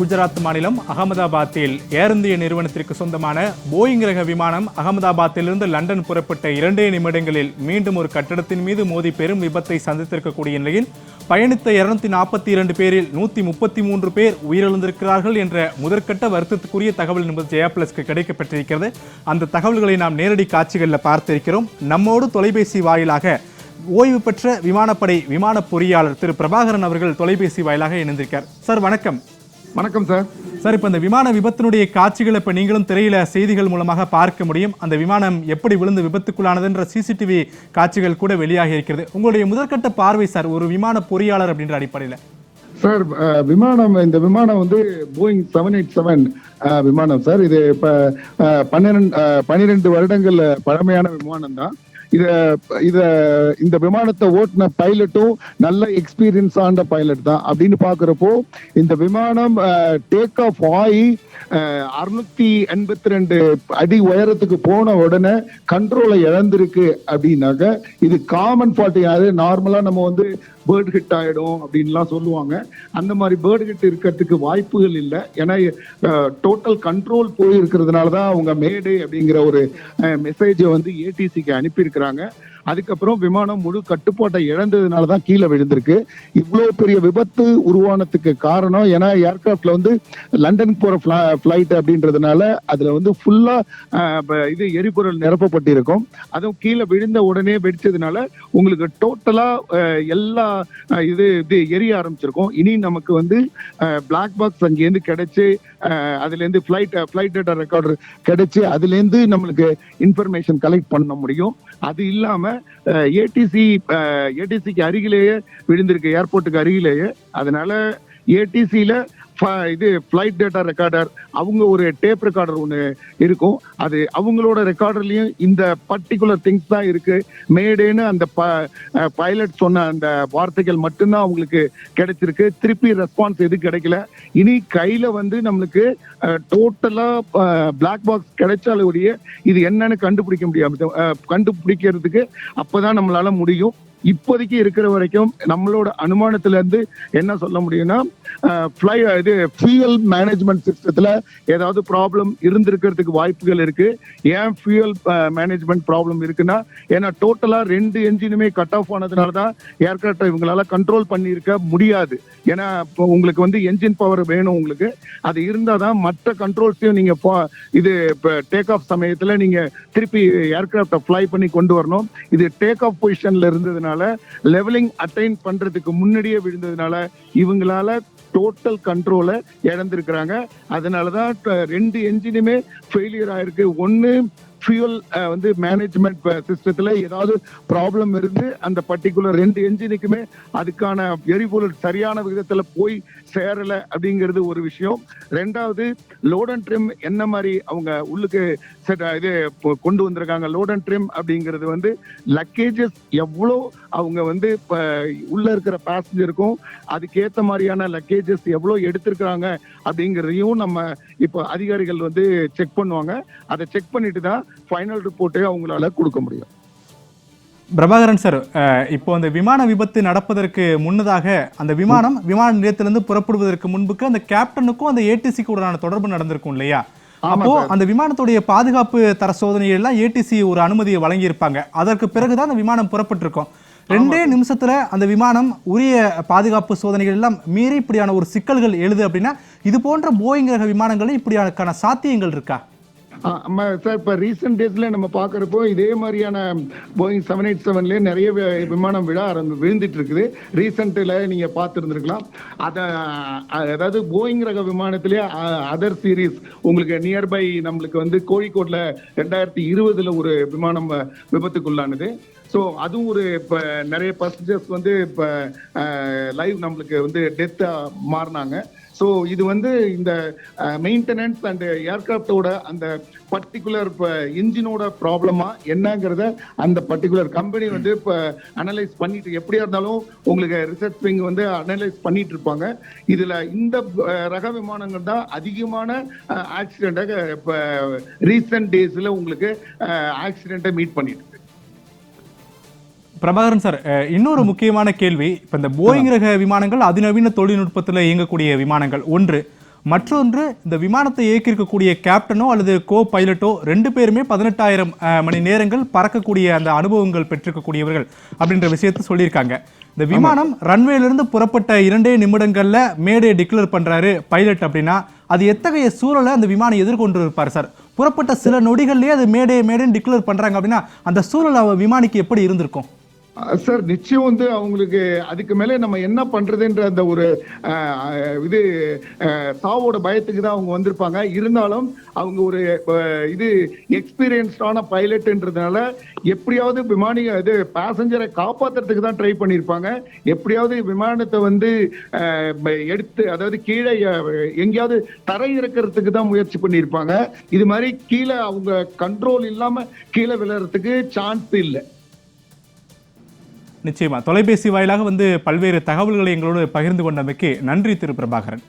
குஜராத் மாநிலம் அகமதாபாத்தில் ஏர் இந்திய நிறுவனத்திற்கு சொந்தமான போயிங் ரக விமானம் அகமதாபாத்திலிருந்து லண்டன் புறப்பட்ட இரண்டே நிமிடங்களில் மீண்டும் ஒரு கட்டடத்தின் மீது மோதி பெரும் விபத்தை சந்தித்திருக்கக்கூடிய நிலையில் பயணித்த இருநூத்தி நாற்பத்தி இரண்டு பேரில் நூத்தி முப்பத்தி மூன்று பேர் உயிரிழந்திருக்கிறார்கள் என்ற முதற்கட்ட வருத்தத்துக்குரிய தகவல் என்பது ஜெயா பிளஸ்க்கு கிடைக்கப்பட்டிருக்கிறது. அந்த தகவல்களை நாம் நேரடி காட்சிகளில் பார்த்திருக்கிறோம். நம்மோடு தொலைபேசி வாயிலாக ஓய்வு பெற்ற விமானப்படை விமான பொறியாளர் திரு பிரபாகரன் அவர்கள் தொலைபேசி வாயிலாக இணைந்திருக்கார். சார் வணக்கம். வணக்கம் சார் சார் இப்போ இந்த விமான விபத்தினுடைய காட்சிகளை இப்போ நீங்களும் திரையில செய்திகள் மூலமாக பார்க்க முடியும். அந்த விமானம் எப்படி விழுந்து விபத்துக்குள்ளானதுன்ற சிசிடிவி காட்சிகள் கூட வெளியாகி இருக்கிறது. உங்களுடைய முதற்கட்ட பார்வை சார் ஒரு விமான பொறியாளர் அப்படின்ற அடிப்படையில். சார் விமானம் இந்த விமானம் வந்து போயிங் செவன் எயிட் செவன் விமானம் சார் இது இப்ப பன்னிரெண்டு பன்னிரெண்டு வருடங்கள் பழமையான விமானம் தான் இத இத இந்த விமானத்தை ஓட்டின பைலட்டும் நல்ல எக்ஸ்பீரியன்ஸ் ஆன பைலட் தான். அப்படின்னு பாக்குறப்போ இந்த விமானம் டேக் ஆஃப் ஆகி அறுநூத்தி எண்பத்தி ரெண்டு அடி உயரத்துக்கு போன உடனே கண்ட்ரோலை இழந்திருக்கு அப்படின்னாக்க இது காமன் ஃபால்ட் யாரு? நார்மலா நம்ம வந்து பேர்டு ஹிட் ஆகிடும் அப்படின்லாம் சொல்லுவாங்க. அந்த மாதிரி பேர்டு ஹிட் இருக்கிறதுக்கு வாய்ப்புகள் இல்லை. ஏன்னா டோட்டல் கண்ட்ரோல் போயிருக்கிறதுனால தான் அவங்க மேடு அப்படிங்கிற ஒரு மெசேஜை வந்து ஏடிசிக்கு அனுப்பியிருக்கிறாங்க. அதுக்கப்புறம் விமானம் முழு கட்டுப்பாட்டை இழந்ததுனால தான் கீழே விழுந்திருக்கு. இவ்வளோ பெரிய விபத்து உருவானதுக்கு காரணம் ஏன்னா ஏர்கிராஃப்ட்ல வந்து லண்டனுக்கு போற ஃபிளைட் அப்படின்றதுனால அதுல வந்து ஃபுல்லா இது எரிபொருள் நிரப்பப்பட்டிருக்கும். அதுவும் கீழே விழுந்த உடனே வெடிச்சதுனால உங்களுக்கு டோட்டலா எல்லா இது இது எரிய ஆரம்பிச்சிருக்கும். இனி நமக்கு வந்து பிளாக் பாக்ஸ் அங்கேருந்து கிடைச்சு அதுலேருந்து ஃப்ளைட் ஃப்ளைட் டேட்டா ரெக்கார்டர் கிடைச்சு அதுலேருந்து நம்மளுக்கு இன்ஃபர்மேஷன் கலெக்ட் பண்ண முடியும். அது இல்லாமல் இல்லாம ஏடிசி ஏடிசிக்கு அருகிலேயே விழுந்திருக்கு ஏர்போர்ட்டுக்கு அருகிலேயே. அதனால ஏடிசியில இது ஃப்ளைட் டேட்டா ரெக்கார்டர் அவங்க ஒரு டேப் ரெக்கார்டர் ஒன்று இருக்கும். அது அவங்களோட ரெக்கார்டர்லையும் இந்த பர்டிகுலர் திங்ஸ் தான் இருக்கு. மேடேன்னு அந்த பைலட் சொன்ன அந்த வார்த்தைகள் மட்டும்தான் அவங்களுக்கு கிடைச்சிருக்கு. திருப்பி ரெஸ்பான்ஸ் எதுவும் கிடைக்கல. இனி கையில வந்து நம்மளுக்கு டோட்டலா பிளாக் பாக்ஸ் கிடைச்சாலுடைய இது என்னன்னு கண்டுபிடிக்க முடியாது கண்டுபிடிக்கிறதுக்கு அப்பதான் நம்மளால முடியும். இப்போதைக்கு இருக்கிற வரைக்கும் நம்மளோட அனுமானத்துல இருந்து என்ன சொல்ல முடியும்னா ஃப்ளை இது ஃபியூயல் மேனேஜ்மெண்ட் சிஸ்டத்துல ஏதாவது ப்ராப்ளம் இருந்திருக்கிறதுக்கு வாய்ப்புகள் இருக்கு. ஏன் ஃபியூயல் மேனேஜ்மெண்ட் ப்ராப்ளம் இருக்குன்னா ஏன்னா டோட்டலா ரெண்டு என்ஜினுமே கட் ஆஃப் ஆனதுனால தான் ஏர்கிராஃப்ட் இவங்களால கண்ட்ரோல் பண்ணியிருக்க முடியாது. ஏன்னா இப்போ உங்களுக்கு வந்து என்ஜின் பவர் வேணும் உங்களுக்கு. அது இருந்தால் தான் மற்ற கண்ட்ரோல்ஸையும் நீங்க இது இப்போ டேக் ஆஃப் சமயத்துல நீங்க திருப்பி ஏர்கிராஃப்டை ஃப்ளை பண்ணி கொண்டு வரணும். இது டேக் ஆஃப் பொசிஷன்ல இருந்ததுனால லெவலிங் அட்டைன் பண்றதுக்கு முன்னாடியே விழுந்ததுனால இவங்களால டோட்டல் கண்ட்ரோலை இழந்திருக்கிறாங்க. அதனாலதான் ரெண்டு என்ஜினுமே ஃபெயிலியர் ஆயிருக்கு. ஒன்னு ஃபியூல் uh, வந்து மேனேஜ்மெண்ட் சிஸ்டத்தில் uh, ஏதாவது ப்ராப்ளம் இருந்து அந்த பர்டிகுலர் ரெண்டு என்ஜினுக்குமே அதுக்கான எரிபொருள் சரியான விதத்தில் போய் சேரலை அப்படிங்கிறது ஒரு விஷயம். ரெண்டாவது லோட் அண்ட் ட்ரிம் என்ன மாதிரி அவங்க உள்ளுக்கு set- இது கொண்டு வந்திருக்காங்க? லோட் அண்ட் ட்ரிம் அப்படிங்கிறது வந்து லக்கேஜஸ் எவ்வளோ அவங்க வந்து இப்போ உள்ளே இருக்கிற பேசஞ்சருக்கும் அதுக்கேற்ற மாதிரியான லக்கேஜஸ் எவ்வளோ எடுத்திருக்கிறாங்க அப்படிங்கிறதையும் நம்ம இப்போ அதிகாரிகள் வந்து செக் பண்ணுவாங்க. அதை செக் பண்ணிட்டு தான் ஃபைனல் ரிப்போர்ட்டே அவங்களால கொடுக்க முடியும். பிரபாகரன் சார் இப்போ அந்த விமான விபத்து நடப்பதற்கு முன்னதாக அந்த விமானம் விமான நிலையத்திலிருந்து புறப்படுவதற்கு முன்புக்கு அந்த கேப்டனுக்கும் அந்த ஏடிசிக்கு உடனான தொடர்பு நடந்திருக்கும் இல்லையா? அப்போ. அந்த விமானத்துடைய பாதுகாப்பு தர சோதனைகள் எல்லாம் ஏடிசி ஒரு அனுமதியை வழங்கியிருப்பாங்க. அதற்கு பிறகுதான் அந்த விமானம் புறப்பட்டிருக்கும். ரெண்டே நிமிஷத்துல அந்த விமானம் உரிய பாதுகாப்பு சோதனைகள் எல்லாம் மீறி இப்படியான ஒரு சிக்கல்கள் எழுது அப்படின்னா இது போன்ற போயிங் ரக விமானங்களில் இப்படியான சாத்தியங்கள் இருக்கா? சார் இப்போ ரீசெண்ட் டேஸில் நம்ம பார்க்குறப்போ இதே மாதிரியான போயிங் செவன் எயிட் செவன்லேயே நிறைய விமானம் விழ ஆரம்பி விழுந்துட்டு இருக்குது ரீசெண்டில் நீங்கள் பார்த்துருந்துருக்கலாம் அதை அதாவது போயிங் ரக விமானத்திலே அதர் சீரீஸ் உங்களுக்கு நியர்பை நம்மளுக்கு வந்து கோழிக்கோட்டில் ரெண்டாயிரத்தி இருபதில் ஒரு விமானம் விபத்துக்குள்ளானது. ஸோ அதுவும் ஒரு இப்போ நிறைய பசஞ்சர்ஸ் வந்து இப்போ லைவ் நம்மளுக்கு வந்து டெத்தாக மாறினாங்க. ஸோ இது வந்து இந்த மெயின்டெனன்ஸ் அண்ட் ஏர்கிராஃப்டோட அந்த பர்டிகுலர் இப்போ இன்ஜினோட ப்ராப்ளமா என்னங்கிறத அந்த பர்டிகுலர் கம்பெனி வந்து இப்போ அனலைஸ் பண்ணிட்டு எப்படியா இருந்தாலும் உங்களுக்கு ரிசர்ச் விங் வந்து அனலைஸ் பண்ணிட்டு இருப்பாங்க. இதில் இந்த ரக விமானங்கள் தான் அதிகமான ஆக்சிடென்ட்டை இப்போ ரீசெண்ட் டேஸில் உங்களுக்கு ஆக்சிடென்ட்டை மீட் பண்ணிட்டு பிரபாகரன் சார் இன்னொரு முக்கியமான கேள்வி. இப்போ இந்த போயிங் ரக விமானங்கள் அதிநவீன தொழில்நுட்பத்தில் இயங்கக்கூடிய விமானங்கள். ஒன்று மற்றொன்று இந்த விமானத்தை இயக்கியிருக்கக்கூடிய கேப்டனோ அல்லது கோ பைலட்டோ ரெண்டு பேருமே பதினெட்டாயிரம் மணி நேரங்கள் பறக்கக்கூடிய அந்த அனுபவங்கள் பெற்றிருக்கக்கூடியவர்கள் அப்படின்ற விஷயத்தை சொல்லியிருக்காங்க. இந்த விமானம் ரன்வேல இருந்து புறப்பட்ட இரண்டே நிமிடங்கள்ல மேடே டிக்ளேர் பண்றாரு பைலட் அப்படின்னா அது எத்தகைய சூழலை அந்த விமானம் எதிர்கொண்டு இருப்பார் சார்? புறப்பட்ட சில நொடிகள்லயே அது மேடே மேடேன்னு டிக்ளேர் பண்றாங்க அப்படின்னா அந்த சூழல் விமானிக்கு எப்படி இருந்திருக்கும்? சார் நிச்சயம் வந்து அவங்களுக்கு அதுக்கு மேலே நம்ம என்ன பண்றதுன்ற அந்த ஒரு இது சாவோட பயத்துக்கு தான் அவங்க வந்திருப்பாங்க. இருந்தாலும் அவங்க ஒரு இது எக்ஸ்பீரியன்ஸ்டான பைலட்ன்றதுனால எப்படியாவது விமானி இது பேசஞ்சரை காப்பாத்துறதுக்கு தான் ட்ரை பண்ணியிருப்பாங்க. எப்படியாவது விமானத்தை வந்து ப- எடுத்து அதாவது கீழே எங்கேயாவது தரை இறக்கிறதுக்கு தான் முயற்சி பண்ணியிருப்பாங்க. இது மாதிரி கீழே அவங்க கண்ட்ரோல் இல்லாமல் கீழே விழுறதுக்கு சான்ஸ் இல்லை. நிச்சயமா. தொலைபேசி வாயிலாக வந்து பல்வேறு தகவல்களை எங்களோடு பகிர்ந்து கொண்டமைக்கு நன்றி திரு பிரபாகரன்.